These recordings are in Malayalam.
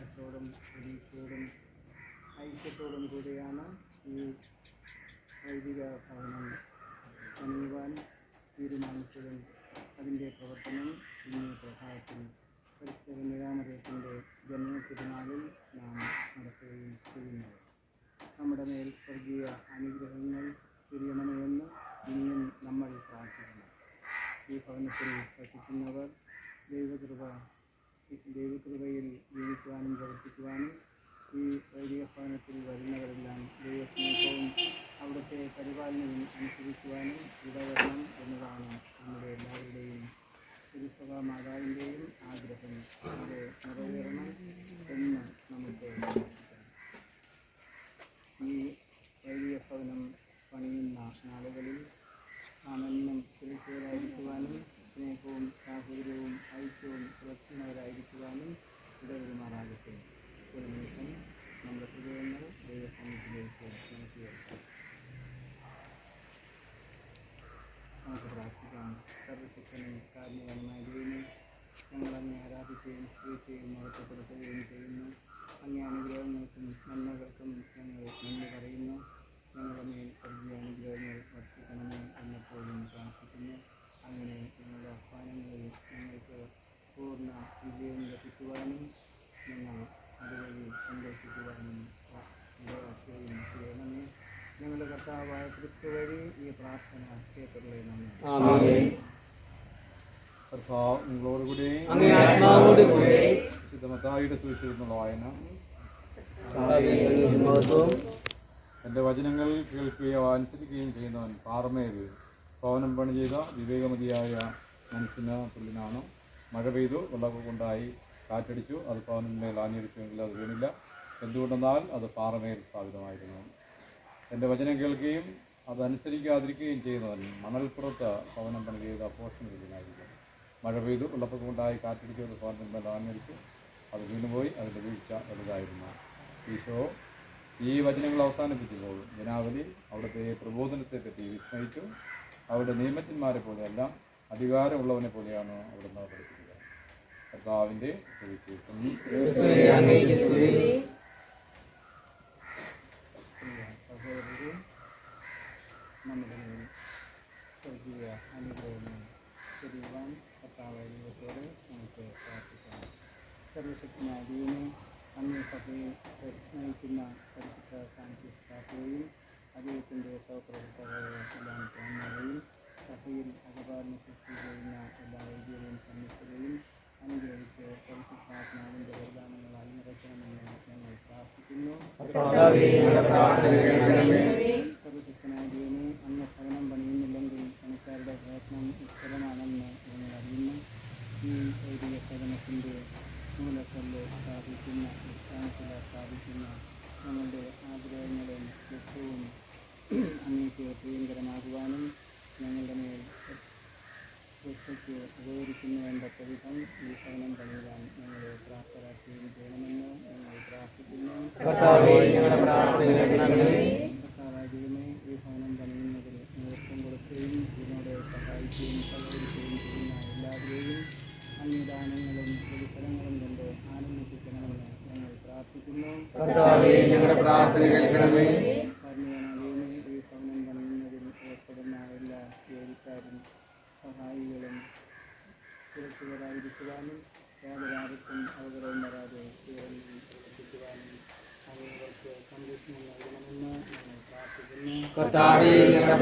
സ്നേഹത്തോടും പ്രതീക്ഷയോടും ഐക്യത്തോടും കൂടിയാണ് ഈ വൈദിക ഭവനം പണിയുവാൻ തീരുമാനിച്ചതും അതിന്റെ പ്രവർത്തനം ഇന്ന് പ്രഭാതത്തിൽ പരിസ്ഥിതി നിരാമരത്തിന്റെ ജന്മ തിരുനാളിൽ നാം നടത്തുകയും ചെയ്യുന്നത് നമ്മുടെ മേൽ സ്വർഗീയ അനുഗ്രഹങ്ങൾ തിരിയണമെന്ന് ഇനിയും നമ്മൾ പ്രാർത്ഥിക്കുന്നു. ഈ ഭവനത്തിൽ വസിക്കുന്നവർ ദൈവകൃപ ദൈവകൃപയിൽ നിങ്ങളോടുകൂടി വായന. എന്റെ വചനങ്ങൾ കേൾക്കുകയോ അനുസരിക്കുകയും ചെയ്യുന്നവൻ പാറമേൽ ഭവനം പണി ചെയ്ത വിവേകമതിയായ മനുഷ്യന് തുല്യനാണ്. മഴ പെയ്തു വെള്ളമൊക്കെ കൊണ്ടായി. കാറ്റടിച്ചു അത് ഭവനമേൽ ആഞ്ഞടിച്ചുവെങ്കിൽ അത് വീണില്ല. എന്തുകൊണ്ടെന്നാൽ അത് പാറമേൽ സ്ഥാപിതമായിരുന്നു. എന്റെ വചനം കേൾക്കുകയും അതനുസരിക്കാതിരിക്കുകയും ചെയ്യുന്നവൻ മണൽപ്പുറത്ത് ഭവനം പണി ചെയ്ത പോഷണ വിധിനായിരിക്കും മഴ പെയ്തു ഉള്ളപ്പൊക്കമുണ്ടായി കൊണ്ടായി കാറ്റടിച്ചു അത് ഭവനത്തിന്മേൽ ആഞ്ഞടിച്ചു അത് വീണുപോയി അതിന്റെ വീഴ്ച വലുതായിരുന്നു. ഈശോ ഈ വചനങ്ങൾ അവസാനിപ്പിച്ചപ്പോൾ ജനാവലി അവിടുത്തെ പ്രബോധനത്തെപ്പറ്റി വിസ്മയിച്ചു. അവരുടെ നിയമത്തിന്മാരെ പോലെയല്ല അധികാരമുള്ളവനെ പോലെയാണ് അവിടുന്ന് പഠിപ്പിക്കുക കർത്താവിന്റെ സുവിശേഷം നമ്മുടെ മേൽ സ്വർഗീയ അനുഗ്രഹങ്ങൾ. ചെയ്യുവാൻ കർത്താവായ ദൈവത്തോട് നമുക്ക് പ്രാർത്ഥിക്കാം. സർവശക്തനായ ദൈവമേ അന്യ സഭയെ നയിക്കുന്ന പരിശുദ്ധ ഫ്രാൻസിസ് പാപ്പയെയും അദ്ദേഹത്തിന്റെ സഹപ്രവർത്തകരായ എല്ലാ തോന്നുകളെയും സഭയിൽ അകപാലന സൃഷ്ടി ചെയ്യുന്ന എല്ലാ വൈദ്യരെയും സന്യസ്തരെയും അനുഗ്രഹിച്ച് പരിശുദ്ധാത്മാവിന്റെ വരദാനങ്ങളാൽ നിറയ്ക്കണമെന്ന് ഞങ്ങൾ പ്രാർത്ഥിക്കുന്നു കർത്താവേ, ഞങ്ങളുടെ പ്രാർത്ഥന കേൾക്കണമേ. സർവശക്തനായ ദൈവമേ അന്ന് ഭവനം പണിയുന്നില്ലെങ്കിൽ പണിക്കാരുടെ പ്രയത്നം ഞങ്ങൾ മൂലക്കല്ല് സ്ഥാപിക്കുന്ന സ്ഥാനത്തിൽ സ്ഥാപിക്കുന്ന നമ്മളുടെ ആഗ്രഹങ്ങളും ലക്ഷ്യവും അങ്ങേക്ക് പ്രിയങ്കരമാകുവാനും ഞങ്ങളുടെ മേൽ രക്ഷയ്ക്ക് ഉപകരിക്കുന്നു വേണ്ട വിധം ഈ ഭവനം പണിയുവാൻ ഞങ്ങളെ പ്രാപ്തരാക്കുകയും ചെയ്യണമെന്ന് ഞങ്ങൾ പ്രാർത്ഥിക്കുന്നു. കർത്താവേ ഞങ്ങളുടെ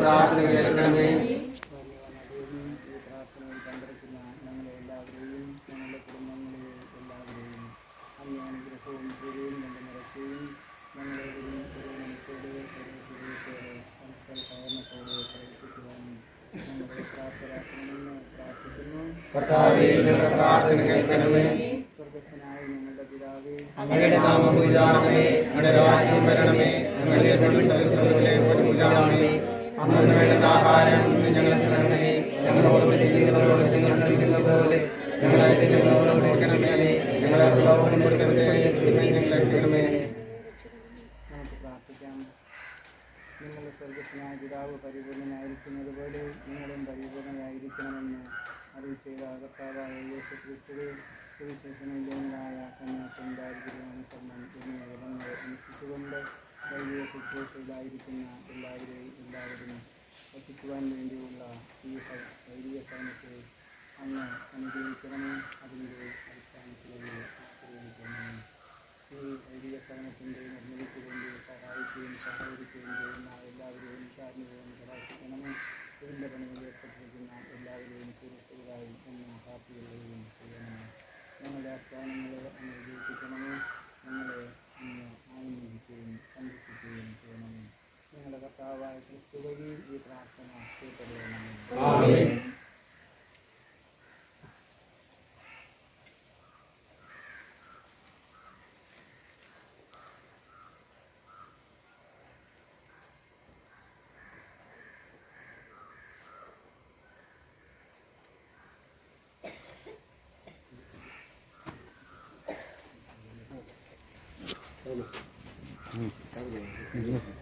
ഞങ്ങളുടെ നാമം പൂജാണമേ അങ്ങയുടെ രാജ്യം വരണമേ. തിരുമനസ്സുപോലെ പൂജാണമേ അന്നു വേണ്ട ആഹാരം ഞങ്ങൾക്ക് തരണമേ ഞങ്ങളോട് ചെയ്യുന്നവരോട് നിങ്ങൾ ക്ഷമിക്കുന്ന പോലെ ഞങ്ങളെ തിരുമനോട് ക്ഷമിക്കണമേ ഞങ്ങളെ പ്രലോഭനം കൊടുക്കരുതേ ഞങ്ങളെ പ്രാർത്ഥിക്കാം. നിങ്ങളുടെ സ്വർഗസ്വനായ പിതാവ് പരിപൂർണനായിരിക്കുന്നത് പോലെ നിങ്ങളും പരിപൂർണരായിരിക്കണമെന്ന് അറിയിച്ച കർത്താവായ യേശു ക്രിസ്തുവെ സുവിശേഷനിലങ്ങളായ കന്യാസം ശുശ്രൂഷയിലായിരിക്കുന്ന എല്ലാവരെയും എല്ലാവരും എത്തിക്കുവാൻ വേണ്ടിയുള്ള ഈ വലിയ ഭവനത്തെ അങ്ങ് അനുഗ്രഹിക്കണമേ. അതിന്റെ അടിസ്ഥാനത്തിലുള്ള ആശ്രയിക്കണമേ ഈ വലിയ കർമ്മത്തിന്റെ നിർമ്മിതിക്ക് വേണ്ടി സഹായിക്കുകയും സഹകരിക്കുകയും ചെയ്യുന്ന എല്ലാവരെയും കാരണവും കടാക്ഷിക്കണമേ ഇതിന്റെ പണിയിൽ ഏർപ്പെട്ടിരിക്കുന്ന എല്ലാവരെയും സുരക്ഷിതരായി എന്നും കാത്തുകൊള്ളുകയും ചെയ്യണമേ. ഞങ്ങളുടെ അധ്വാനങ്ങളെ അങ്ങ് കർത്താവായ ക്രിസ്തു വഴി ഈ പ്രാർത്ഥന കേട്ടറിയണമേ ആമേൻ കർത്താവിന്റെ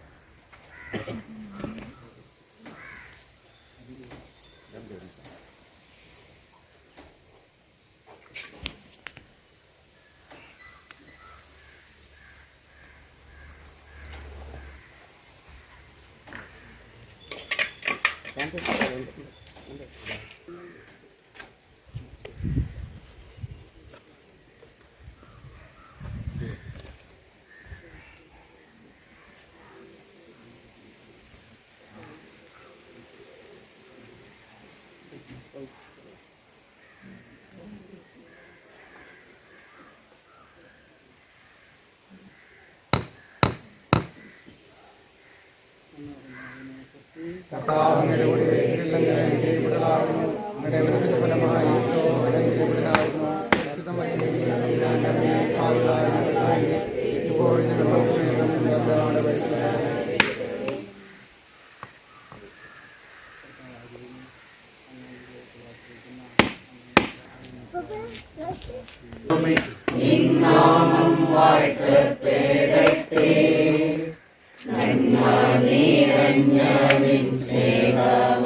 Danke. കൂടെ വിടലാകുന്നു അങ്ങയുടെ വിരുദ്ധ Savior.